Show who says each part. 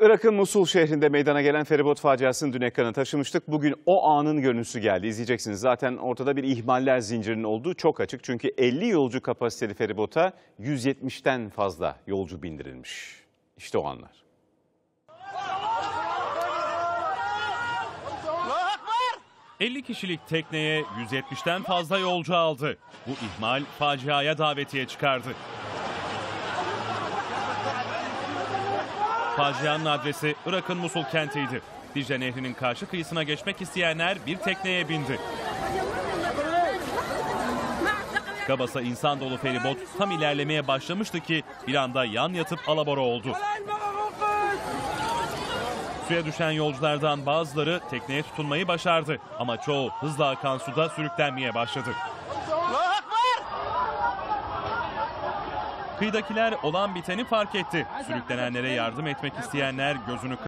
Speaker 1: Irak'ın Musul şehrinde meydana gelen feribot faciasını dün ekrana taşımıştık. Bugün o anın görüntüsü geldi. İzleyeceksiniz. Zaten ortada bir ihmaller zincirinin olduğu çok açık. Çünkü 50 yolcu kapasiteli feribota 170'ten fazla yolcu bindirilmiş. İşte o anlar.
Speaker 2: ...50 kişilik tekneye 170'ten fazla yolcu aldı. Bu ihmal faciaya davetiye çıkardı. Facianın adresi Irak'ın Musul kentiydi. Dicle Nehri'nin karşı kıyısına geçmek isteyenler bir tekneye bindi. Kabasa insan dolu feribot tam ilerlemeye başlamıştı ki bir anda yan yatıp alabora oldu. Suya düşen yolculardan bazıları tekneye tutunmayı başardı ama çoğu hızla akan suda sürüklenmeye başladı. Kıyıdakiler olan biteni fark etti. Sürüklenenlere yardım etmek isteyenler gözünü